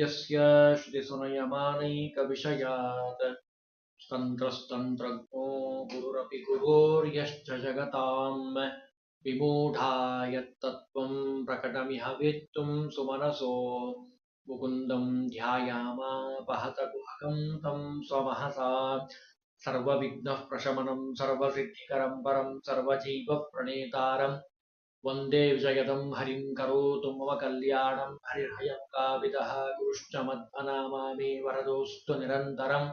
यस्य श्रुतिसुनयमानैः कविषयात्। तन्त्रस्तन्त्रज्ञो गुरुरपि गुरोर्यश्च जगताम्। विमूढा यत्तत्त्वम् प्रकटमिह वेत्तुम् सुमनसो। मुकुन्दम् ध्यायामापहत गुहकम् तम् स्वमहसा सर्वविघ्नः प्रशमनम् सर्वसिद्धिकरम् परम् सर्वजीवप्रणेतारम्। वन्दे विजयदं हरिं करोतु मम कल्याणं हरिर्हयं काविदः गुरुश्च मध्वनामा मे वरदोऽस्तु निरन्तरं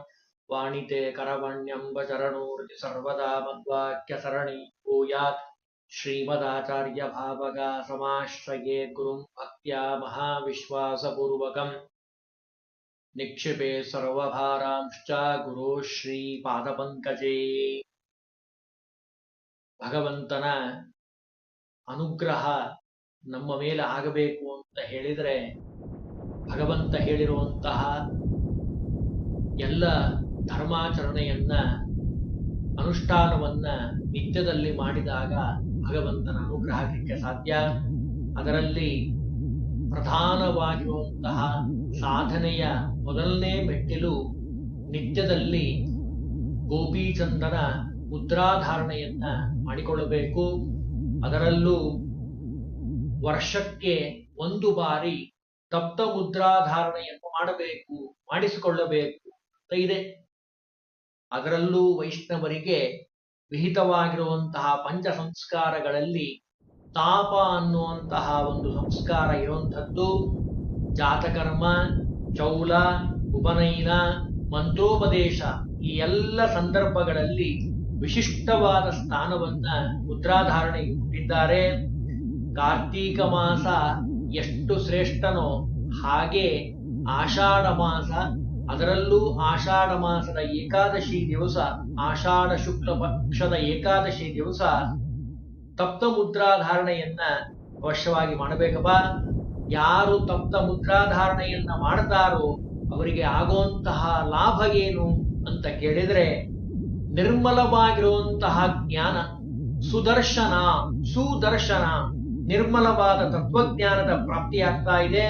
वाणिते करवण्यम्बचरणोर्ति सर्वदा मद्वाक्यसरणि भूयात् श्रीमदाचार्यभावगा समाश्रये गुरुं भक्त्या महाविश्वासपूर्वकम् निक्षिपे सर्वभारांश्च गुरो ಶ್ರೀಪಾದಪಂಕಜೇ ಭಗವಂತನ ಅನುಗ್ರಹ ನಮ್ಮ ಮೇಲೆ ಆಗಬೇಕು ಅಂತ ಹೇಳಿದರೆ ಭಗವಂತ ಹೇಳಿರುವಂತಹ ಎಲ್ಲ ಧರ್ಮಾಚರಣೆಯನ್ನ, ಅನುಷ್ಠಾನವನ್ನ ನಿತ್ಯದಲ್ಲಿ ಮಾಡಿದಾಗ ಭಗವಂತನ ಅನುಗ್ರಹಕ್ಕೆ ಸಾಧ್ಯ. ಅದರಲ್ಲಿ ಪ್ರಧಾನವಾಗಿರುವಂತಹ ಸಾಧನೆಯ ಮೊದಲನೇ ಮೆಟ್ಟಿಲು ನಿತ್ಯದಲ್ಲಿ ಗೋಪೀಚಂದನ ಮುದ್ರಾಧಾರಣೆಯನ್ನ ಮಾಡಿಕೊಳ್ಳಬೇಕು. ಅದರಲ್ಲೂ ವರ್ಷಕ್ಕೆ ಒಂದು ಬಾರಿ ತಪ್ತ ಮುದ್ರಾಧಾರಣೆಯನ್ನು ಮಾಡಬೇಕು, ಮಾಡಿಸಿಕೊಳ್ಳಬೇಕು ಅಂತ ಇದೆ. ಅದರಲ್ಲೂ ವೈಷ್ಣವರಿಗೆ ವಿಹಿತವಾಗಿರುವಂತಹ ಪಂಚ ಸಂಸ್ಕಾರಗಳಲ್ಲಿ ತಾಪ ಅನ್ನುವಂತಹ ಒಂದು ಸಂಸ್ಕಾರ ಇರುವಂಥದ್ದು. ಜಾತಕರ್ಮ, ಚೌಲ, ಉಪನಯನ, ಮಂತ್ರೋಪದೇಶ ಈ ಎಲ್ಲ ಸಂದರ್ಭಗಳಲ್ಲಿ ವಿಶಿಷ್ಟವಾದ ಸ್ಥಾನವನ್ನ ಮುದ್ರಾಧಾರಣೆ ಇಟ್ಟಿದ್ದಾರೆ. ಕಾರ್ತೀಕ ಮಾಸ ಎಷ್ಟು ಶ್ರೇಷ್ಠನೋ ಹಾಗೆ ಆಷಾಢ ಮಾಸ, ಅದರಲ್ಲೂ ಆಷಾಢ ಮಾಸದ ಏಕಾದಶಿ ದಿವಸ, ಆಷಾಢ ಶುಕ್ಲ ಪಕ್ಷದ ಏಕಾದಶಿ ದಿವಸ ತಪ್ತ ಮುದ್ರಾಧಾರಣೆಯನ್ನ ಅವಶ್ಯವಾಗಿ ಮಾಡಬೇಕಪ್ಪ. ಯಾರು ತಪ್ತ ಮುದ್ರಾಧಾರಣೆಯನ್ನ ಮಾಡ್ತಾರೋ ಅವರಿಗೆ ಆಗುವಂತಹ ಲಾಭ ಏನು ಅಂತ ಕೇಳಿದ್ರೆ ನಿರ್ಮಲವಾಗಿರುವಂತಹ ಜ್ಞಾನ, ಸುದರ್ಶನ ಸುದರ್ಶನ, ನಿರ್ಮಲವಾದ ತತ್ವಜ್ಞಾನದ ಪ್ರಾಪ್ತಿಯಾಗ್ತಾ ಇದೆ.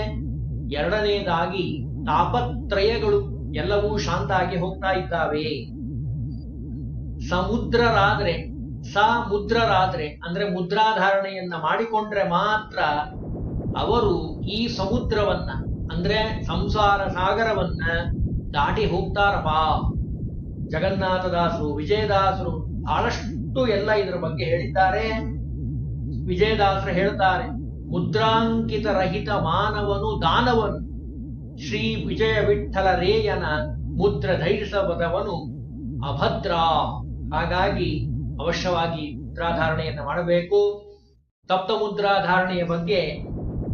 ಎರಡನೇದಾಗಿ ತಾಪತ್ರಯಗಳು ಎಲ್ಲವೂ ಶಾಂತಾಗಿ ಹೋಗ್ತಾ ಇದ್ದಾವೆ. ಸಮುದ್ರರಾದ್ರೆ ಸಮುದ್ರರಾದ್ರೆ, ಅಂದ್ರೆ ಮುದ್ರಾಧಾರಣೆಯನ್ನ ಮಾಡಿಕೊಂಡ್ರೆ ಮಾತ್ರ ಅವರು ಈ ಸಮುದ್ರವನ್ನ, ಅಂದ್ರೆ ಸಂಸಾರ ಸಾಗರವನ್ನ ದಾಟಿ ಹೋಗ್ತಾರಪ್ಪ. ಜಗನ್ನಾಥದಾಸರು, ವಿಜಯದಾಸರು ಬಹಳಷ್ಟು ಎಲ್ಲ ಇದರ ಬಗ್ಗೆ ಹೇಳಿದ್ದಾರೆ. ವಿಜಯದಾಸರು ಹೇಳ್ತಾರೆ, ಮುದ್ರಾಂಕಿತ ರಹಿತ ಮಾನವನು ದಾನವನು. ಶ್ರೀ ವಿಜಯ ವಿಠಲ ರೇಯನ ಮುದ್ರ ಧೈರ್ಯಸವದವನು ಅಭದ್ರ. ಹಾಗಾಗಿ ಅವಶ್ಯವಾಗಿ ಮುದ್ರಾಧಾರಣೆಯನ್ನು ಮಾಡಬೇಕು. ತಪ್ತ ಮುದ್ರಾಧಾರಣೆಯ ಬಗ್ಗೆ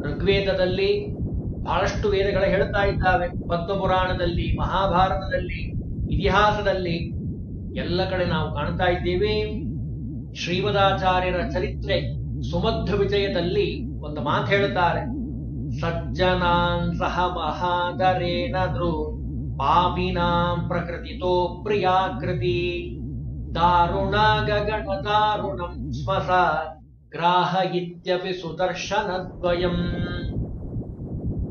ಋಗ್ವೇದದಲ್ಲಿ ಬಹಳಷ್ಟು ವೇದಗಳು ಹೇಳ್ತಾ ಇದ್ದಾವೆ. ಪದ್ಮಪುರಾಣದಲ್ಲಿ, ಮಹಾಭಾರತದಲ್ಲಿ ಇತಿಹಾಸದಲ್ಲಿ ಎಲ್ಲ ಕಡೆ ನಾವು ಕಾಣ್ತಾ ಇದ್ದೇವೆ. ಶ್ರೀಮದಾಚಾರ್ಯರ ಚರಿತ್ರೆ ಸುಮಧ್ರ ವಿಜಯದಲ್ಲಿ ಒಂದು ಮಾತು ಹೇಳುತ್ತಾರೆ. ಸಜ್ಜನಾನ್ ಸಹ ಮಹಾದರೇನದ್ರು ಪಾಪಿನಾಂ ಪ್ರಕೃತಿ ತೋ ಪ್ರಿಯಾಕೃತಿ. ದಾರುಣ ಗಗಣ ದಾರುಣಂ ಸ್ಮಸ ಗ್ರಾಹ ಇತ್ಯಪಿ ಸುದರ್ಶನದ್ವಯಂ.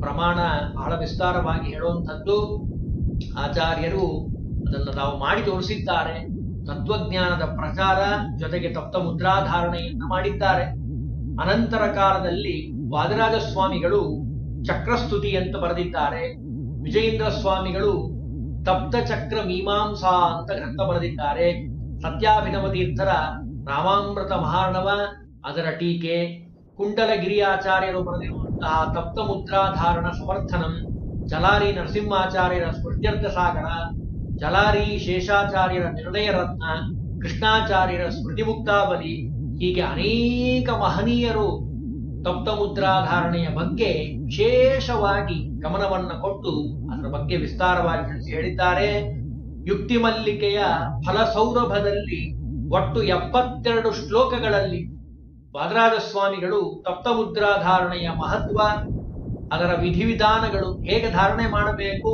ಪ್ರಮಾಣ ಬಹಳ ವಿಸ್ತಾರವಾಗಿ ಹೇಳುವಂಥದ್ದು. ಆಚಾರ್ಯರು ಅದನ್ನು ತಾವು ಮಾಡಿ ತೋರಿಸಿದ್ದಾರೆ. ತತ್ವಜ್ಞಾನದ ಪ್ರಚಾರ ಜೊತೆಗೆ ತಪ್ತ ಮುದ್ರಾಧಾರಣೆಯನ್ನು ಮಾಡಿದ್ದಾರೆ. ಅನಂತರ ಕಾಲದಲ್ಲಿ ವಾದರಾಜ ಸ್ವಾಮಿಗಳು ಚಕ್ರಸ್ತುತಿ ಅಂತ ಬರೆದಿದ್ದಾರೆ. ವಿಜಯೇಂದ್ರ ಸ್ವಾಮಿಗಳು ತಪ್ತ ಚಕ್ರ ಮೀಮಾಂಸಾ ಅಂತ ಗ್ರಂಥ ಬರೆದಿದ್ದಾರೆ. ಸತ್ಯಾಭಿನವ ತೀರ್ಥರ ರಾಮಾಮೃತ ಮಹಾರ್ಣವ, ಅದರ ಟೀಕೆ, ಕುಂಡಲಗಿರಿಯಾಚಾರ್ಯರು ಬರೆದಿರುವಂತಹ ತಪ್ತ ಮುದ್ರಾಧಾರಣ ಸಮರ್ಥನಂ, ಜಲಾರಿ ನರಸಿಂಹಾಚಾರ್ಯರ ಸ್ಮೃತ್ಯರ್ಥ ಸಾಗರ ಜಲಾರಿ ಶೇಷಾಚಾರ್ಯರ ನಿರ್ಣಯ ರತ್ನ, ಕೃಷ್ಣಾಚಾರ್ಯರ ಸ್ಮೃತಿ ಮುಕ್ತಾವಲಿ ಹೀಗೆ ಅನೇಕ ಮಹನೀಯರು ತಪ್ತ ಮುದ್ರಾಧಾರಣೆಯ ಬಗ್ಗೆ ವಿಶೇಷವಾಗಿ ಗಮನವನ್ನು ಕೊಟ್ಟು ಅದರ ಬಗ್ಗೆ ವಿಸ್ತಾರವಾಗಿ ತಿಳಿಸಿ ಹೇಳಿದ್ದಾರೆ. ಯುಕ್ತಿ ಮಲ್ಲಿಕೆಯ ಫಲಸೌರಭದಲ್ಲಿ ಒಟ್ಟು ಎಪ್ಪತ್ತೆರಡು ಶ್ಲೋಕಗಳಲ್ಲಿ ವಾದರಾಜ ಸ್ವಾಮಿಗಳು ತಪ್ತ ಮುದ್ರಾಧಾರಣೆಯ ಮಹತ್ವ, ಅದರ ವಿಧಿವಿಧಾನಗಳು ಹೇಗೆ ಧಾರಣೆ ಮಾಡಬೇಕು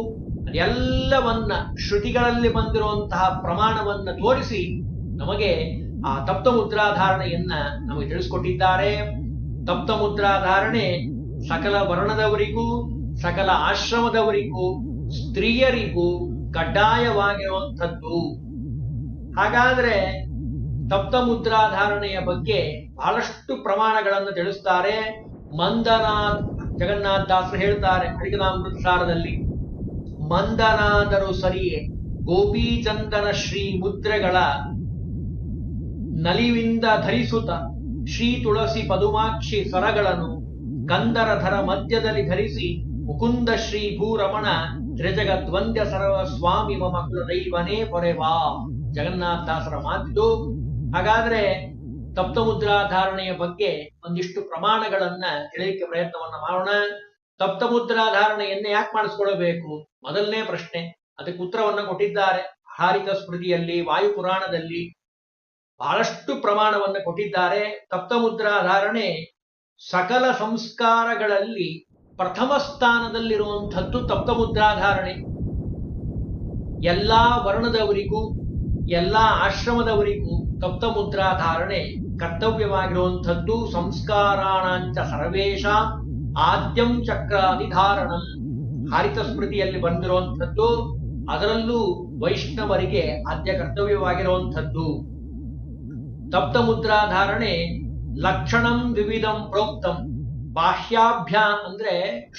ಅದೆಲ್ಲವನ್ನ ಶ್ರುತಿಗಳಲ್ಲಿ ಬಂದಿರುವಂತಹ ಪ್ರಮಾಣವನ್ನ ತೋರಿಸಿ ನಮಗೆ ಆ ತಪ್ತ ಮುದ್ರಾಧಾರಣೆಯನ್ನ ನಮಗೆ ತಿಳಿಸ್ಕೊಟ್ಟಿದ್ದಾರೆ. ತಪ್ತ ಮುದ್ರಾಧಾರಣೆ ಸಕಲ ವರ್ಣದವರಿಗೂ, ಸಕಲ ಆಶ್ರಮದವರಿಗೂ, ಸ್ತ್ರೀಯರಿಗೂ ಕಡ್ಡಾಯವಾಗಿರುವಂಥದ್ದು. ಹಾಗಾದ್ರೆ ತಪ್ತ ಮುದ್ರಾಧಾರಣೆಯ ಬಗ್ಗೆ ಬಹಳಷ್ಟು ಪ್ರಮಾಣಗಳನ್ನು ತಿಳಿಸ್ತಾರೆ. ಮಂದನಾಥ್, ಜಗನ್ನಾಥ ದಾಸರು ಹೇಳ್ತಾರೆ ಅಡಿಗನಾಮೃತ ಸಾರದಲ್ಲಿ. ಮಂದನಾದರೂ ಸರಿಯೇ ಗೋಪೀಚಂದನ ಶ್ರೀ ಮುದ್ರೆಗಳ ನಲಿವಿಂದ ಧರಿಸುತ್ತ ಶ್ರೀ ತುಳಸಿ ಪದುಮಾಕ್ಷಿ ಸರಗಳನ್ನು ಕಂದರಧರ ಮಧ್ಯದಲ್ಲಿ ಧರಿಸಿ ಮುಕುಂದ ಶ್ರೀ ಭೂರಮಣ ತ್ರಿಜಗದ್ವಂದ್ಯ ಸರವ ಸ್ವಾಮಿ ಮಮ ಕುಲ ದೈವನೇ ಪೊರೆವಾ ಜಗನ್ನಾಥ ದಾಸರ ಮಾತಿದು. ಹಾಗಾದ್ರೆ ತಪ್ತಮುದ್ರಾ ಮುದ್ರಾಧಾರಣೆಯ ಬಗ್ಗೆ ಒಂದಿಷ್ಟು ಪ್ರಮಾಣಗಳನ್ನ ತಿಳಿಯಕ್ಕೆ ಪ್ರಯತ್ನವನ್ನ ಮಾಡೋಣ. ತಪ್ತ ಮುದ್ರಾಧಾರಣೆಯನ್ನ ಯಾಕೆ ಮಾಡಿಸ್ಕೊಳ್ಬೇಕು ಮೊದಲನೇ ಪ್ರಶ್ನೆ. ಅದಕ್ಕೆ ಉತ್ತರವನ್ನು ಕೊಟ್ಟಿದ್ದಾರೆ. ಹಾರಿಕ ಸ್ಮೃತಿಯಲ್ಲಿ, ವಾಯು ಪುರಾಣದಲ್ಲಿ ಬಹಳಷ್ಟು ಪ್ರಮಾಣವನ್ನು ಕೊಟ್ಟಿದ್ದಾರೆ. ತಪ್ತ ಮುದ್ರಾಧಾರಣೆ ಸಕಲ ಸಂಸ್ಕಾರಗಳಲ್ಲಿ ಪ್ರಥಮ ಸ್ಥಾನದಲ್ಲಿರುವಂಥದ್ದು ತಪ್ತ ಮುದ್ರಾಧಾರಣೆ ಎಲ್ಲಾ ವರ್ಣದವರಿಗೂ, ಎಲ್ಲಾ ಆಶ್ರಮದವರಿಗೂ ತಪ್ತ ಮುದ್ರಾಧಾರಣೆ ಕರ್ತವ್ಯವಾಗಿರುವಂಥದ್ದು ಸಂಸ್ಕಾರಾಣಾಂಚ ಸರ್ವೇಶ ಆದ್ಯಂ ಚಕ್ರ ಅಧಿಧಾರಣ ಹರಿತ ಸ್ಮೃತಿಯಲ್ಲಿ ಬಂದಿರುವಂಥದ್ದು, ಅದರಲ್ಲೂ ವೈಷ್ಣವರಿಗೆ ಆದ್ಯ ಕರ್ತವ್ಯವಾಗಿರುವಂಥದ್ದು. ತಪ್ತ ಮುದ್ರಾಧಾರಣೆ ಲಕ್ಷಣಂ ವಿವಿಧಂ ಪ್ರೋಕ್ತಂ. ಬಾಹ್ಯಾಭ್ಯ ಅಂದ್ರೆ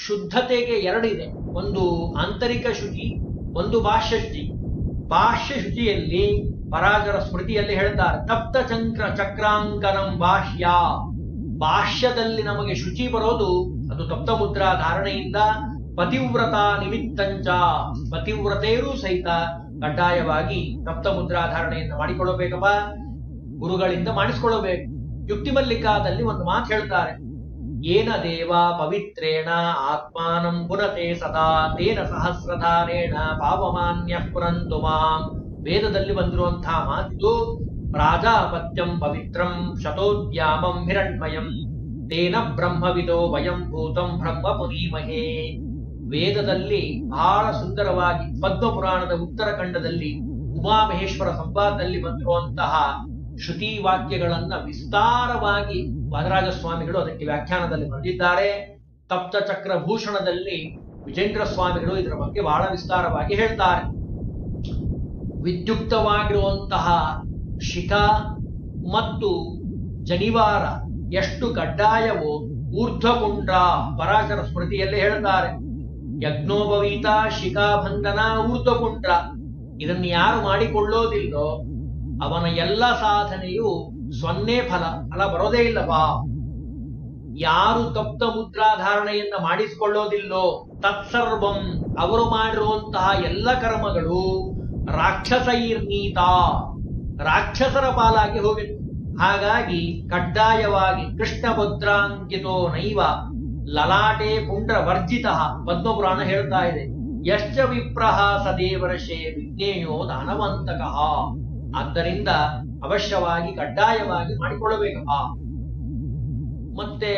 ಶುದ್ಧತೆಗೆ ಎರಡಿದೆ. ಒಂದು ಆಂತರಿಕ ಶುಚಿ, ಒಂದು ಬಾಹ್ಯ ಶುಚಿ. ಬಾಹ್ಯ ಶುಚಿಯಲ್ಲಿ ಪರಾಜರ ಸ್ಮೃತಿಯಲ್ಲಿ ಹೇಳ್ತಾರೆ ತಪ್ತ ಚಕ್ರ ಚಕ್ರಾಂಕನಂ ಬಾಹ್ಯ. ಬಾಹ್ಯದಲ್ಲಿ ನಮಗೆ ಶುಚಿ ಬರೋದು ಅದು ತಪ್ತ ಮುದ್ರಾ ಧಾರಣೆಯಿಂದ ಪತಿವ್ರತ ನಿಮಿತ್ತಂಚ ಪತಿವ್ರತೆಯರೂ ಸಹಿತ ಕಡ್ಡಾಯವಾಗಿ ತಪ್ತ ಮುದ್ರಾ ಧಾರಣೆಯನ್ನು ಮಾಡಿಕೊಳ್ಳಬೇಕಪ್ಪ, ಗುರುಗಳಿಂದ ಮಾಡಿಸ್ಕೊಳ್ಳಬೇಕು. ಯುಕ್ತಿ ಮಲ್ಲಿಕಾದಲ್ಲಿ ಒಂದು ಮಾತು ಹೇಳ್ತಾರೆ, ಏನ ದೇವ ಪವಿತ್ರೇಣ ಆತ್ಮಾನಂ ಪುನತೆ ಸದಾ, ತೇನ ಸಹಸ್ರಧಾರೇಣ ಪಾವಮಾನ್ಯ ಪುರಂತು ಮಾಂ. ವೇದದಲ್ಲಿ ಬಂದಿರುವಂತಹ ಮಾತಿದು ಪ್ರಾಜಾಪತ್ಯಂ ಪವಿತ್ರಂ ಶತೋದ್ಯಾಮಂ ಹಿರಣ್ಮಯಂ ತೇನ ಬ್ರಹ್ಮವಿದೋ ವಯಂ ಭೂತಂ ಬ್ರಹ್ಮ ಪುರೀಮಹೇ ವೇದದಲ್ಲಿ ಬಹಳ ಸುಂದರವಾಗಿ ಪದ್ಮಪುರಾಣದ ಪುರಾಣದ ಉತ್ತರಖಂಡದಲ್ಲಿ ಉಮಾಮಹೇಶ್ವರ ಸಂವಾದದಲ್ಲಿ ಬಂದಿರುವಂತಹ ಶ್ರುತಿ ವಾಕ್ಯಗಳನ್ನ ವಿಸ್ತಾರವಾಗಿ ಸ್ವಾಮಿಗಳು ಅದಕ್ಕೆ ವ್ಯಾಖ್ಯಾನದಲ್ಲಿ ಬರೆದಿದ್ದಾರೆ. ಭೂಷಣದಲ್ಲಿ ವಿಜೇಂದ್ರ ಸ್ವಾಮಿಗಳು ಇದರ ಬಗ್ಗೆ ಬಹಳ ವಿಸ್ತಾರವಾಗಿ ಹೇಳ್ತಾರೆ. ವಿದ್ಯುಕ್ತವಾಗಿರುವಂತಹ ಶಿಖಾ ಮತ್ತು ಜನಿವಾರ ಎಷ್ಟು ಕಡ್ಡಾಯವೋ ಊರ್ಧ್ವಕುಂಡ್ರ ಪರಾಶರ ಸ್ಮೃತಿಯಲ್ಲಿ ಹೇಳ್ತಾರೆ ಯಜ್ಞೋಪವೀತ ಶಿಖಾಬಂಧನ ಊರ್ಧ್ವಕುಂಡ್ರ ಇದನ್ನು ಯಾರು ಮಾಡಿಕೊಳ್ಳೋದಿಲ್ಲೋ ಅವನ ಎಲ್ಲ ಸಾಧನೆಯು ಸೊನ್ನೆ ಫಲ ಫಲ ಬರೋದೇ ಇಲ್ಲವಾ ಯಾರು ತಪ್ತ ಮುದ್ರಾಧಾರಣೆಯನ್ನ ಮಾಡಿಸಿಕೊಳ್ಳೋದಿಲ್ಲೋ ತತ್ಸರ್ವಂ ಅವರು ಮಾಡಿರುವಂತಹ ಎಲ್ಲ ಕರ್ಮಗಳು ರಾಕ್ಷಸೈರ್ನೀತ. ರಾಕ್ಷಸರ ಪಾಲಾಗಿ ಹೋಗಿತ್ತು ಹಾಗಾಗಿ ಕಡ್ಡಾಯವಾಗಿ ಕೃಷ್ಣ ಭದ್ರಾಂಕಿತೋ ನೈವ ಲಲಾಟೆ ಪುಂಡ್ರ ವರ್ಜಿತ ಪದ್ಮಪುರಾಣ ಹೇಳ್ತಾ ಇದೆ. ಯಶ್ಚ ವಿಪ್ರಹ ಸದೇವರ್ಷೆ ವಿಜ್ಞೇಯೋ ದಾನವಂತಕಃ. ಆದ್ದರಿಂದ ಅವಶ್ಯವಾಗಿ ಕಡ್ಡಾಯವಾಗಿ ಮಾಡಿಕೊಳ್ಳಬೇಕಪ್ಪ ಮತ್ತೆ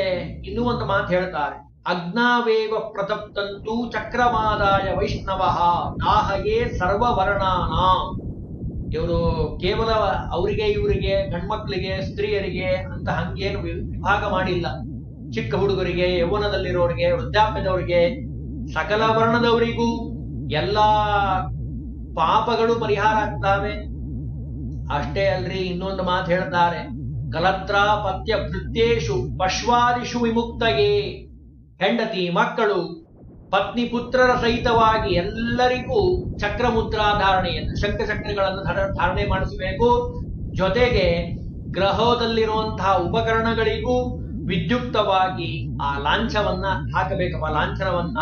ಇನ್ನೂ ಒಂದು ಮಾತು ಹೇಳ್ತಾರೆ. ಅಗ್ನಾವೇವ ಪ್ರತಪ್ತಂತೂ ಚಕ್ರಮಾದಾಯ ವೈಷ್ಣವ ನಾಹಯೇ ಸರ್ವವರ್ಣಾನ. ಇವರು ಕೇವಲ ಅವರಿಗೆ, ಇವರಿಗೆ, ಗಂಡ್ಮಕ್ಳಿಗೆ, ಸ್ತ್ರೀಯರಿಗೆ ಅಂತ ಹಂಗೇನು ವಿಭಾಗ ಮಾಡಿಲ್ಲ. ಚಿಕ್ಕ ಹುಡುಗರಿಗೆ, ಯೌವನದಲ್ಲಿರೋರಿಗೆ, ವೃದ್ಧಾಪ್ಯದವರಿಗೆ, ಸಕಲ ವರ್ಣದವರಿಗೂ ಎಲ್ಲಾ ಪಾಪಗಳು ಪರಿಹಾರ ಆಗ್ತಾವೆ. ಅಷ್ಟೇ ಅಲ್ರಿ, ಇನ್ನೊಂದು ಮಾತು ಹೇಳ್ತಾರೆ ಕಲತ್ರ ಪತ್ಯ ಭೃತ್ಯೇಶು ಪಶ್ವಾದಿಷು ವಿಮುಕ್ತಗೆ ಹೆಂಡತಿ, ಮಕ್ಕಳು ಪತ್ನಿ ಪುತ್ರರ ಸಹಿತವಾಗಿ ಎಲ್ಲರಿಗೂ ಚಕ್ರ ಮುದ್ರಾಧಾರಣೆಯನ್ನು ಶಂಖ ಚಕ್ರಗಳನ್ನು ಧಾರಣೆ ಮಾಡಿಸಬೇಕು. ಜೊತೆಗೆ ಗ್ರಹದಲ್ಲಿರುವಂತಹ ಉಪಕರಣಗಳಿಗೂ ವಿದ್ಯುಕ್ತವಾಗಿ ಆ ಲಾಂಛವನ್ನ ಹಾಕಬೇಕಪ್ಪ ಲಾಂಛನವನ್ನ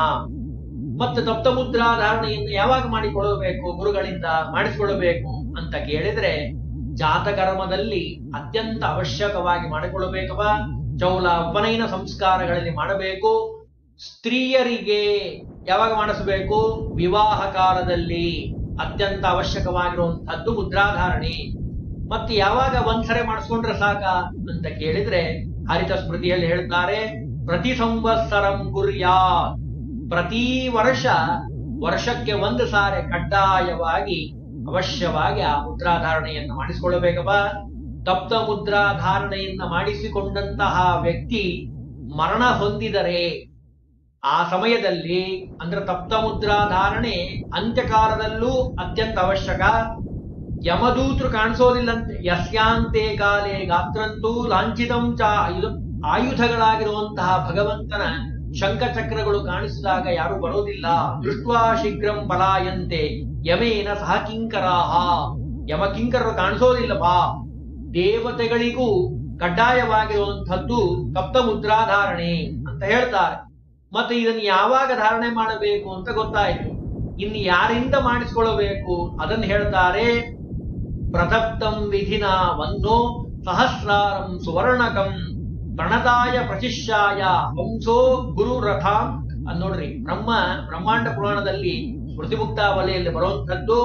ಮತ್ತೆ ತಪ್ತ ಮುದ್ರಾಧಾರಣೆಯನ್ನು ಯಾವಾಗ ಮಾಡಿಕೊಳ್ಳಬೇಕು, ಗುರುಗಳಿಂದ ಮಾಡಿಸಿಕೊಳ್ಳಬೇಕು ಅಂತ ಕೇಳಿದ್ರೆ ಜಾತಕರ್ಮದಲ್ಲಿ ಅತ್ಯಂತ ಅವಶ್ಯಕವಾಗಿ ಮಾಡಿಕೊಳ್ಳಬೇಕವ ಚೌಲ ಉಪನಯನ ಸಂಸ್ಕಾರಗಳಲ್ಲಿ ಮಾಡಬೇಕು. ಸ್ತ್ರೀಯರಿಗೆ ಯಾವಾಗ ಮಾಡಿಸಬೇಕು? ವಿವಾಹ ಕಾಲದಲ್ಲಿ. ಅತ್ಯಂತ ಅವಶ್ಯಕವಾಗಿರುವಂತಹದ್ದು ಮುದ್ರಾಧಾರಣೆ. ಮತ್ತೆ ಯಾವಾಗ ಒಂದ್ಸರೆ ಮಾಡಿಸ್ಕೊಂಡ್ರೆ ಸಾಕ ಅಂತ ಕೇಳಿದ್ರೆ ಹರಿತ ಸ್ಮೃತಿಯಲ್ಲಿ ಹೇಳ್ತಾರೆ, ಪ್ರತಿ ಸಂವತ್ಸರಂ ಗುರ್ಯಾ ಪ್ರತಿ ವರ್ಷ ವರ್ಷಕ್ಕೆ ಒಂದು ಸಾರಿ ಕಡ್ಡಾಯವಾಗಿ, ಅವಶ್ಯವಾಗಿ ಆ ಮುದ್ರಾಧಾರಣೆಯನ್ನು ಮಾಡಿಸಿಕೊಳ್ಳಬೇಕಪ್ಪ. ತಪ್ತ ಮುದ್ರಾಧಾರಣೆಯನ್ನ ಮಾಡಿಸಿಕೊಂಡಂತಹ ವ್ಯಕ್ತಿ ಮರಣ ಹೊಂದಿದರೆ ಆ ಸಮಯದಲ್ಲಿ ಅಂದ್ರೆ ತಪ್ತ ಮುದ್ರಾ ಧಾರಣೆ ಅಂತ್ಯಕಾಲದಲ್ಲೂ ಅತ್ಯಂತ ಅವಶ್ಯಕ. ಯಮದೂತರು ಕಾಣಿಸೋದಿಲ್ಲಂತೆ. ಯಸ್ಯಾಂತೆ ಕಾಲೇ ಗಾತ್ರಂತೂ ಲಾಂಛಿತಂ ಚ ಆಯುಧ ಆಯುಧಗಳಾಗಿರುವಂತಹ ಭಗವಂತನ ಶಂಖಚಕ್ರಗಳು ಕಾಣಿಸಿದಾಗ ಯಾರು ಬರೋದಿಲ್ಲ. ದೃಷ್ಟ್ವಾ ಶೀಘ್ರಂ ಪಲಾಯಂತೆ. ಯಮೇನ ಸಹ ಕಿಂಕರಾಹ. ಯಮ ಕಿಂಕರರು ಕಾಣಿಸೋದಿಲ್ಲವಾ? ದೇವತೆಗಳಿಗೂ ಕಡ್ಡಾಯವಾಗಿರುವಂಥದ್ದು ತಪ್ತ ಮುದ್ರಾಧಾರಣೆ ಅಂತ ಹೇಳ್ತಾರೆ. ಮತ್ತೆ ಇದನ್ನು ಯಾವಾಗ ಧಾರಣೆ ಮಾಡಬೇಕು ಅಂತ ಗೊತ್ತಾಯಿತು. ಇನ್ನು ಯಾರಿಂದ ಮಾಡಿಸಿಕೊಳ್ಳಬೇಕು? ಅದನ್ನು ಹೇಳ್ತಾರೆ ಪ್ರತಪ್ತಂ ವಿಧಿನ ವನ್ನೋ ಸಹಸ್ರಾರಂ ಸುವರ್ಣಕಂ ಪ್ರಣತಾಯ ಪ್ರಚಿಷ್ಯಾಯ ವಂಶೋ ಗುರು ರಥ ನೋಡ್ರಿ, ಬ್ರಹ್ಮ, ಬ್ರಹ್ಮಾಂಡ ಪುರಾಣದಲ್ಲಿ ಮುಕ್ತಾವಲಿಯಲ್ಲಿ ಬರುವಂಥದ್ದು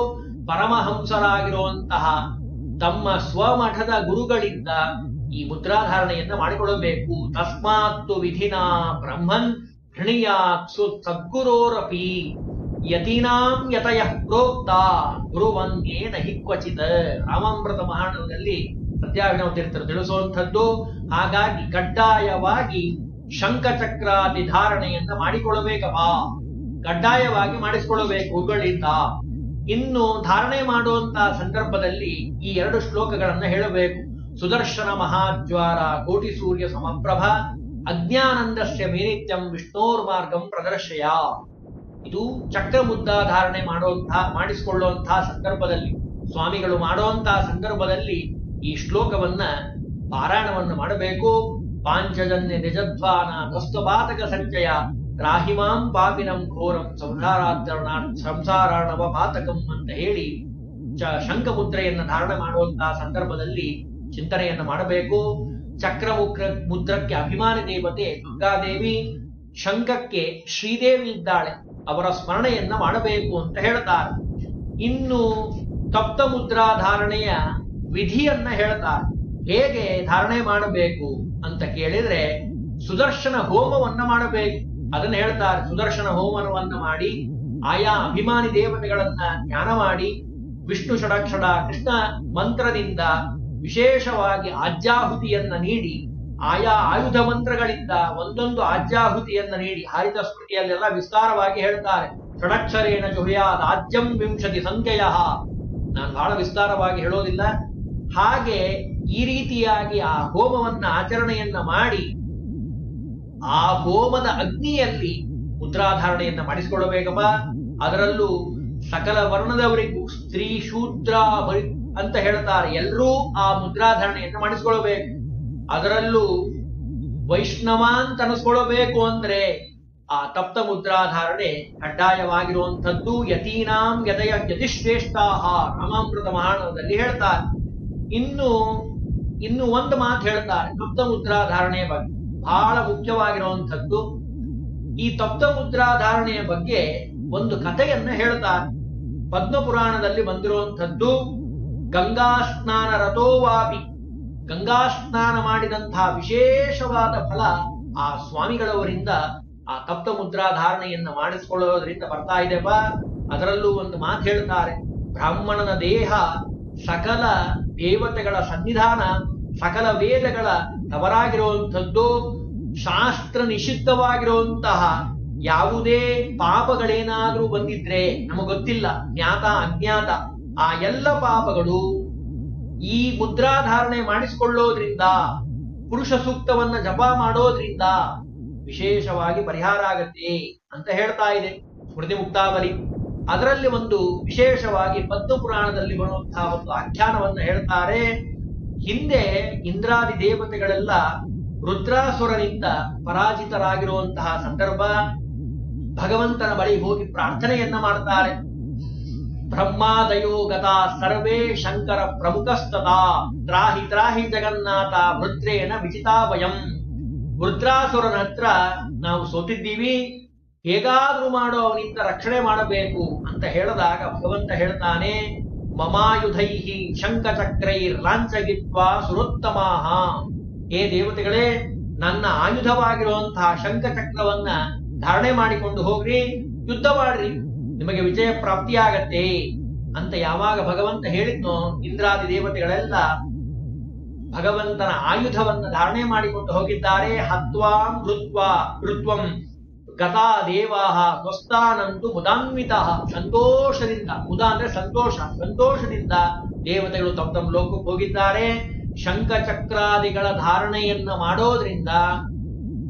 ಪರಮಹಂಸರಾಗಿರುವಂತಹ ತಮ್ಮ ಸ್ವಮಠದ ಗುರುಗಳಿಂದ ಈ ಮುದ್ರಾಧಾರಣೆಯನ್ನ ಮಾಡಿಕೊಳ್ಳಬೇಕು. ತಸ್ಮಾತ್ತು ವಿಧಿನ ಬ್ರಹ್ಮನ್ ಹೃಣಿಯಾತ್ಸು ಸದ್ಗುರೋರಪಿ ಯತೀನಾಂ ಯತಯ ಪ್ರೋಕ್ತ ಗುರುವಂಗೇನ ಹಿ ಕ್ವಚಿತ ರಾಮಾಮೃತ ಮಹಾಣದಲ್ಲಿ ಪ್ರತ್ಯಾಭಿನವ ತೀರ್ಥರು ತಿಳಿಸುವಂಥದ್ದು ಹಾಗಾಗಿ ಕಡ್ಡಾಯವಾಗಿ ಶಂಖಚಕ್ರಾದಿ ಧಾರಣೆಯನ್ನ ಮಾಡಿಕೊಳ್ಳಬೇಕಪ್ಪ. ಕಡ್ಡಾಯವಾಗಿ ಮಾಡಿಸಿಕೊಳ್ಳಬೇಕು ಹೂಗಳಿಂದ ಇನ್ನು ಧಾರಣೆ ಮಾಡುವಂತಹ ಸಂದರ್ಭದಲ್ಲಿ ಈ ಎರಡು ಶ್ಲೋಕಗಳನ್ನ ಹೇಳಬೇಕು. ಸುದರ್ಶನ ಮಹಾಜ್ವಾರ, ಕೋಟಿ ಸೂರ್ಯ ಸಮಪ್ರಭ ಅಜ್ಞಾನಂದಸ್ಯ ಮೇನಿತ್ಯಂ ವಿಷ್ಣೋರ್ ಮಾರ್ಗಂ ಪ್ರದರ್ಶಯ. ಇದು ಚಕ್ರ ಮುದ್ದಾ ಧಾರಣೆ ಮಾಡುವಂತಹ, ಮಾಡಿಸಿಕೊಳ್ಳುವಂತಹ ಸಂದರ್ಭದಲ್ಲಿ, ಸ್ವಾಮಿಗಳು ಮಾಡುವಂತಹ ಸಂದರ್ಭದಲ್ಲಿ ಈ ಶ್ಲೋಕವನ್ನ ಪಾರಾಯಣವನ್ನು ಮಾಡಬೇಕು. ಪಾಂಚಜನ್ಯ ನಿಜಧ್ವಾನ ಕಸ್ತುಪಾತಕ ಸಂಚಯ ರಾಹಿಮಾಂ ಪಾಪಿನಂ ಘೋರಂ ಸಂಸಾರಾಚರಣ ಸಂಸಾರಾಣವ ಪಾತಕಂ ಅಂತ ಹೇಳಿ ಚ ಶಂಖ ಮುದ್ರೆಯನ್ನ ಧಾರಣೆ ಮಾಡುವಂತಹ ಸಂದರ್ಭದಲ್ಲಿ ಚಿಂತನೆಯನ್ನ ಮಾಡಬೇಕು. ಚಕ್ರ ಮುದ್ರಕ್ಕೆ ಅಭಿಮಾನಿ ದೇವತೆ ದುರ್ಗಾದೇವಿ ಶಂಖಕ್ಕೆ ಶ್ರೀದೇವಿ ಇದ್ದಾಳೆ. ಅವರ ಸ್ಮರಣೆಯನ್ನ ಮಾಡಬೇಕು ಅಂತ ಹೇಳ್ತಾರೆ. ಇನ್ನು ತಪ್ತ ಮುದ್ರಾ ಧಾರಣೆಯ ವಿಧಿಯನ್ನ ಹೇಳ್ತಾರೆ. ಹೇಗೆ ಧಾರಣೆ ಮಾಡಬೇಕು ಅಂತ ಕೇಳಿದ್ರೆ ಸುದರ್ಶನ ಹೋಮವನ್ನ ಮಾಡಬೇಕು. ಅದನ್ನ ಹೇಳ್ತಾರೆ. ಸುದರ್ಶನ ಹೋಮವನ್ನ ಮಾಡಿ, ಆಯಾ ಅಭಿಮಾನಿ ದೇವತೆಗಳನ್ನ ಧ್ಯಾನ ಮಾಡಿ, ವಿಷ್ಣು ಷಡಕ್ಷರ ಕೃಷ್ಣ ಮಂತ್ರದಿಂದ ವಿಶೇಷವಾಗಿ ಆಜ್ಯಾಹುತಿಯನ್ನ ನೀಡಿ, ಆಯಾ ಆಯುಧ ಮಂತ್ರಗಳಿಂದ ಒಂದೊಂದು ಆಜ್ಯಾಹುತಿಯನ್ನ ನೀಡಿ, ಹಾರಿತ ಸ್ಮೃತಿಯಲ್ಲೆಲ್ಲ ವಿಸ್ತಾರವಾಗಿ ಹೇಳ್ತಾರೆ. ಷಡಕ್ಷರೇಣ ಜುಹ್ಯಾದ ಆಜ್ಯಂ ವಿಂಶತಿ ಸಂಖ್ಯೆಯ. ನಾನು ಬಹಳ ವಿಸ್ತಾರವಾಗಿ ಹೇಳೋದಿಲ್ಲ. ಹಾಗೆ ಈ ರೀತಿಯಾಗಿ ಆ ಹೋಮವನ್ನ ಆಚರಣೆಯನ್ನ ಮಾಡಿ, ಆ ಹೋಮದ ಅಗ್ನಿಯಲ್ಲಿ ಮುದ್ರಾಧಾರಣೆಯನ್ನ ಮಾಡಿಸಿಕೊಳ್ಳಬೇಕಪ್ಪ. ಅದರಲ್ಲೂ ಸಕಲ ವರ್ಣದವರಿಗೂ ಸ್ತ್ರೀ ಶೂದ್ರ ಅಂತ ಹೇಳ್ತಾರೆ ಎಲ್ಲರೂ ಆ ಮುದ್ರಾಧರಣೆಯನ್ನು ಮಾಡಿಸ್ಕೊಳ್ಬೇಕು ಅದರಲ್ಲೂ ವೈಷ್ಣವ ಅಂತ ಅನಿಸ್ಕೊಳ್ಬೇಕು ಅಂದ್ರೆ ಆ ತಪ್ತ ಮುದ್ರಾಧಾರಣೆ ಕಡ್ಡಾಯವಾಗಿರುವಂಥದ್ದು ಯತೀನಾಂ ಯದಯ ಯತಿಶ್ರೇಷ್ಠಾಹ ರಾಮಾಮೃತ ಮಹಾಣದಲ್ಲಿ ಹೇಳ್ತಾರೆ. ಇನ್ನು ಇನ್ನು ಒಂದು ಮಾತು ಹೇಳ್ತಾರೆ ತಪ್ತ ಮುದ್ರಾಧಾರಣೆಯ ಬಗ್ಗೆ. ಬಹಳ ಮುಖ್ಯವಾಗಿರುವಂಥದ್ದು ಈ ತಪ್ತ ಮುದ್ರಾಧಾರಣೆಯ ಬಗ್ಗೆ ಒಂದು ಕಥೆಯನ್ನ ಹೇಳ್ತಾರೆ ಪದ್ಮಪುರಾಣದಲ್ಲಿ ಬಂದಿರುವಂಥದ್ದು, ಗಂಗಾ ಸ್ನಾನ ರಥೋವಾಪಿ. ಗಂಗಾ ಸ್ನಾನ ಮಾಡಿದಂತಹ ವಿಶೇಷವಾದ ಫಲ ಆ ಸ್ವಾಮಿಗಳವರಿಂದ ಆ ತಪ್ತ ಮುದ್ರಾಧಾರಣೆಯನ್ನ ಮಾಡಿಸಿಕೊಳ್ಳೋದ್ರಿಂದ ಬರ್ತಾ ಇದೆಪ್ಪ ಅದರಲ್ಲೂ ಒಂದು ಮಾತು ಹೇಳ್ತಾರೆ, ಬ್ರಾಹ್ಮಣನ ದೇಹ ಸಕಲ ದೇವತೆಗಳ ಸನ್ನಿಧಾನ, ಸಕಲ ವೇದಗಳ ತವರಾಗಿರುವಂಥದ್ದು, ಶಾಸ್ತ್ರ ನಿಷಿದ್ಧವಾಗಿರುವಂತಹ ಯಾವುದೇ ಪಾಪಗಳೇನಾದ್ರೂ ಬಂದಿದ್ರೆ ನಮಗೆ ಗೊತ್ತಿಲ್ಲ, ಜ್ಞಾತ, ಅಜ್ಞಾತ, ಆ ಎಲ್ಲ ಪಾಪಗಳು ಈ ಮುದ್ರಾಧಾರಣೆ ಮಾಡಿಸಿಕೊಳ್ಳೋದ್ರಿಂದ, ಪುರುಷ ಸೂಕ್ತವನ್ನ ಜಪ ಮಾಡೋದ್ರಿಂದ ವಿಶೇಷವಾಗಿ ಪರಿಹಾರ ಆಗತ್ತೆ ಅಂತ ಹೇಳ್ತಾ ಇದೆ ಸ್ಮೃತಿ ಮುಕ್ತಾವಲಿ. ಅದರಲ್ಲಿ ಒಂದು ವಿಶೇಷವಾಗಿ ಪದ್ಮ ಪುರಾಣದಲ್ಲಿ ಬರುವಂತಹ ಒಂದು ಆಖ್ಯಾನವನ್ನ ಹೇಳ್ತಾರೆ. ಹಿಂದೆ ಇಂದ್ರಾದಿ ದೇವತೆಗಳೆಲ್ಲ ರುದ್ರಾಸುರನಿಂದ ಪರಾಜಿತರಾಗಿರುವಂತಹ ಸಂದರ್ಭ ಭಗವಂತನ ಬಳಿ ಹೋಗಿ ಪ್ರಾರ್ಥನೆಯನ್ನ ಮಾಡ್ತಾರೆ. ಬ್ರಹ್ಮಾದಯೋ ಗತಾ ಸರ್ವೇ ಶಂಕರ ಪ್ರಮುಖಸ್ತದ ತ್ರಾಹಿ ತ್ರಾಹಿ ಜಗನ್ನಾಥ ವೃದ್ರೇನ ವಿಚಿತಾವಯಂ ವೃದ್ರಾಸುರನ ಹತ್ರ ನಾವು ಸೋತಿದ್ದೀವಿ, ಹೇಗಾದ್ರೂ ಮಾಡೋ ಅವನಿಂದ ರಕ್ಷಣೆ ಮಾಡಬೇಕು ಅಂತ ಹೇಳಿದಾಗ ಭಗವಂತ ಹೇಳ್ತಾನೆ, ಮಮಾಯುಧೈಹಿ ಶಂಖಚಕ್ರೈರ್ ಲಾಂಚಗಿತ್ವಾ ಸುರೋತ್ತಮಾಹ. ಏ ದೇವತೆಗಳೇ, ನನ್ನ ಆಯುಧವಾಗಿರುವಂತಹ ಶಂಖಚಕ್ರವನ್ನ ಧಾರಣೆ ಮಾಡಿಕೊಂಡು ಹೋಗ್ರಿ, ಯುದ್ಧ ಮಾಡ್ರಿ, ನಿಮಗೆ ವಿಜಯ ಪ್ರಾಪ್ತಿಯಾಗತ್ತೆ ಅಂತ ಯಾವಾಗ ಭಗವಂತ ಹೇಳಿದ್ನೋ ಇಂದ್ರಾದಿ ದೇವತೆಗಳೆಲ್ಲ ಭಗವಂತನ ಆಯುಧವನ್ನ ಧಾರಣೆ ಮಾಡಿಕೊಂಡು ಹೋಗಿದ್ದಾರೆ. ಹತ್ವಾ ಮೃತ್ವ ಋತ್ವಂ ಗತಾ ದೇವಾಹ ಸ್ವಸ್ಥಾನಂತು ಮುದಾನ್ವಿತ ಸಂತೋಷದಿಂದ, ಮುದ ಅಂದ್ರೆ ಸಂತೋಷ, ಸಂತೋಷದಿಂದ ದೇವತೆಗಳು ತಮ್ಮ ತಮ್ಮ ಲೋಕಕ್ಕೆ ಹೋಗಿದ್ದಾರೆ. ಶಂಖಚಕ್ರಾದಿಗಳ ಧಾರಣೆಯನ್ನ ಮಾಡೋದ್ರಿಂದ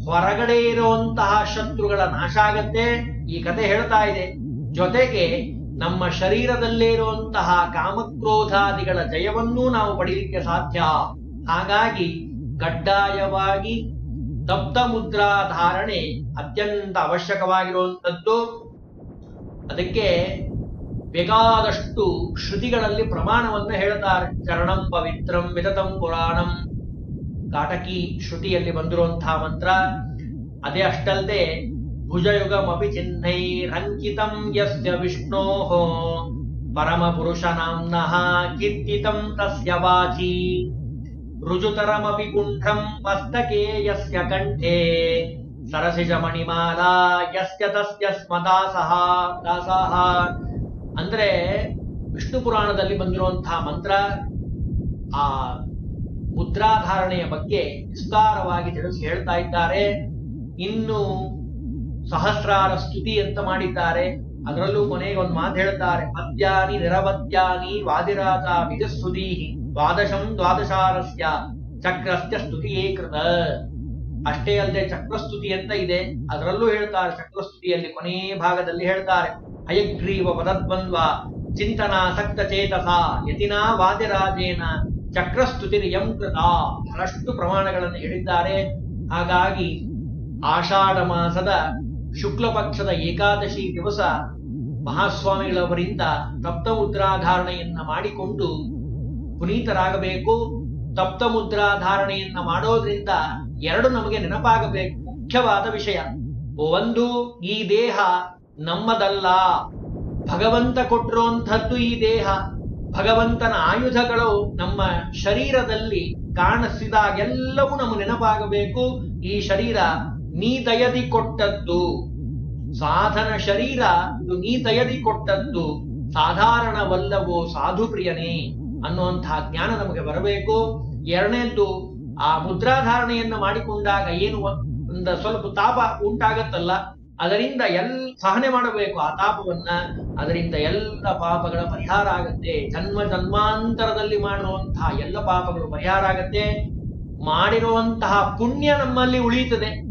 ಹೊರಗಡೆ ಇರುವಂತಹ ಶತ್ರುಗಳ ನಾಶ ಆಗತ್ತೆ. ಈ ಕತೆ ಹೇಳ್ತಾ ಇದೆ. ಜೊತೆಗೆ ನಮ್ಮ ಶರೀರದಲ್ಲೇ ಇರುವಂತಹ ಕಾಮಕ್ರೋಧಾದಿಗಳ ಜಯವನ್ನೂ ನಾವು ಪಡೀಲಿಕ್ಕೆ ಸಾಧ್ಯ. ಹಾಗಾಗಿ ಕಡ್ಡಾಯವಾಗಿ ತಪ್ತ ಮುದ್ರಾ ಧಾರಣೆ ಅತ್ಯಂತ ಅವಶ್ಯಕವಾಗಿರುವಂಥದ್ದು. ಅದಕ್ಕೆ ಬೇಕಾದಷ್ಟು ಶ್ರುತಿಗಳಲ್ಲಿ ಪ್ರಮಾಣವನ್ನು ಹೇಳ್ತಾರೆ. ಚರಣಂ ಪವಿತ್ರಂ ವಿತತಂ ಪುರಾಣಂ. ಕಾಟಕಿ ಶ್ರುತಿಯಲ್ಲಿ ಬಂದಿರುವಂತಹ ಮಂತ್ರ, ಅದೇ ಅಷ್ಟಲ್ಲದೆ ಭುಜಯುಗಮಪಿ ಚಿಹ್ನೈರಂಕಿತಂ ಯಸ್ಯ ವಿಷ್ಣೋಃ ಪರಮ ಪುರುಷ ನಾಮ್ನಃ ಕೀರ್ತಿತಂ ತಸ್ಯ ವಾಚಿ. ರುಜುತರಮಪಿ ಕುಂಠಂ ಮಸ್ತಕೆ ಯಸ್ಯ ಕಂಠೆ ಸರಸಿಜ ಮಣಿಮಾಲಾ ಯಸ್ಯ ತಸ್ಯ ಸ್ಮದಾಸಹ ದಾಸಹ ಅಂದ್ರೆ ವಿಷ್ಣು ಪುರಾಣದಲ್ಲಿ ಬಂದಿರುವಂತಹ ಮಂತ್ರ, ಆ ಮುದ್ರಾಧಾರಣೆಯ ಬಗ್ಗೆ ವಿಸ್ತಾರವಾಗಿ ತಿಳಿಸಿ ಹೇಳ್ತಾ ಇದ್ದಾರೆ. ಇನ್ನು ಸಹಸ್ರಾರ ಸ್ತುತಿ ಅಂತ ಮಾಡಿದ್ದಾರೆ. ಅದರಲ್ಲೂ ಕೊನೆಗೆ ಒಂದು ಮಾತು ಹೇಳ್ತಾರೆ. ಪದ್ಯಾನಿ ನಿರವದ್ಯಾನಿ ವಾದಿರಾಜ ವಿಜಸ್ತುತಿ ದ್ವಾದಶಂ ದ್ವಾದಶಾರಸ್ಯ ಚಕ್ರಸ್ಯ ಸ್ತುತಿಯೇ ಕೃತ. ಅಷ್ಟೇ ಅಲ್ಲದೆ ಚಕ್ರಸ್ತುತಿ ಅಂತ ಇದೆ. ಅದರಲ್ಲೂ ಹೇಳ್ತಾರೆ, ಚಕ್ರಸ್ತುತಿಯಲ್ಲಿ ಕೊನೆ ಭಾಗದಲ್ಲಿ ಹೇಳ್ತಾರೆ. ಹಯಗ್ರೀವ ಪದದ್ವಂದ್ವ ಚಿಂತನಾಸಕ್ತ ಚೇತಸ ಯತಿನಾ ವಾದಿರಾಜೇನ ಚಕ್ರಸ್ತುತಿ ಯಂಕೃತ. ಬಹಳಷ್ಟು ಪ್ರಮಾಣಗಳನ್ನು ಹೇಳಿದ್ದಾರೆ. ಹಾಗಾಗಿ ಆಷಾಢ ಮಾಸದ ಶುಕ್ಲ ಪಕ್ಷದ ಏಕಾದಶಿ ದಿವಸ ಮಹಾಸ್ವಾಮಿಗಳವರಿಂದ ತಪ್ತ ಮುದ್ರಾಧಾರಣೆಯನ್ನ ಮಾಡಿಕೊಂಡು ಪುನೀತರಾಗಬೇಕು. ತಪ್ತ ಮುದ್ರಾಧಾರಣೆಯನ್ನ ಮಾಡೋದ್ರಿಂದ ಎರಡು ನಮಗೆ ನೆನಪಾಗಬೇಕು. ಮುಖ್ಯವಾದ ವಿಷಯ, ಒಂದು, ಈ ದೇಹ ನಮ್ಮದಲ್ಲ. ಭಗವಂತ ಕೊಟ್ಟಿರುವಂಥದ್ದು ಈ ದೇಹ. ಭಗವಂತನ ಆಯುಧಗಳು ನಮ್ಮ ಶರೀರದಲ್ಲಿ ಕಾಣಿಸಿದಾಗೆಲ್ಲವೂ ನಮಗೆ ನೆನಪಾಗಬೇಕು. ಈ ಶರೀರ ನೀ ದಯದಿ ಕೊಟ್ಟದ್ದು. ಸಾಧನ ಶರೀರ ನೀ ದಯದಿ ಕೊಟ್ಟದ್ದು. ಸಾಧಾರಣವಲ್ಲವೋ ಸಾಧು ಪ್ರಿಯನೇ ಅನ್ನುವಂತಹ ಜ್ಞಾನ ನಮಗೆ ಬರಬೇಕು. ಎರಡನೇದ್ದು, ಆ ಮುದ್ರಾಧಾರಣೆಯನ್ನು ಮಾಡಿಕೊಂಡಾಗ ಏನು ಒಂದು ಸ್ವಲ್ಪ ತಾಪ ಉಂಟಾಗತ್ತಲ್ಲ? ಅದರಿಂದ ಎಲ್ ಸಹನೆ ಮಾಡಬೇಕು ಆ ತಾಪವನ್ನ, ಅದರಿಂದ ಎಲ್ಲ ಪಾಪಗಳ ಪರಿಹಾರ ಆಗತ್ತೆ. ಜನ್ಮ ಜನ್ಮಾಂತರದಲ್ಲಿ ಮಾಡಿರುವಂತಹ ಎಲ್ಲ ಪಾಪಗಳು ಪರಿಹಾರ ಆಗತ್ತೆ. ಮಾಡಿರುವಂತಹ ಪುಣ್ಯ ನಮ್ಮಲ್ಲಿ ಉಳಿಯುತ್ತದೆ.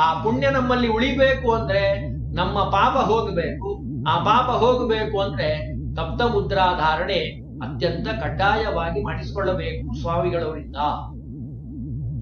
ಆ ಪುಣ್ಯ ನಮ್ಮಲ್ಲಿ ಉಳಿಬೇಕು ಅಂದ್ರೆ ನಮ್ಮ ಪಾಪ ಹೋಗಬೇಕು. ಆ ಪಾಪ ಹೋಗಬೇಕು ಅಂದ್ರೆ ತಪ್ತ ಮುದ್ರಾಧಾರಣೆ ಅತ್ಯಂತ ಕಡ್ಡಾಯವಾಗಿ ಮಾಡಿಸಿಕೊಳ್ಳಬೇಕು ಸ್ವಾಮಿಗಳವರಿಂದ.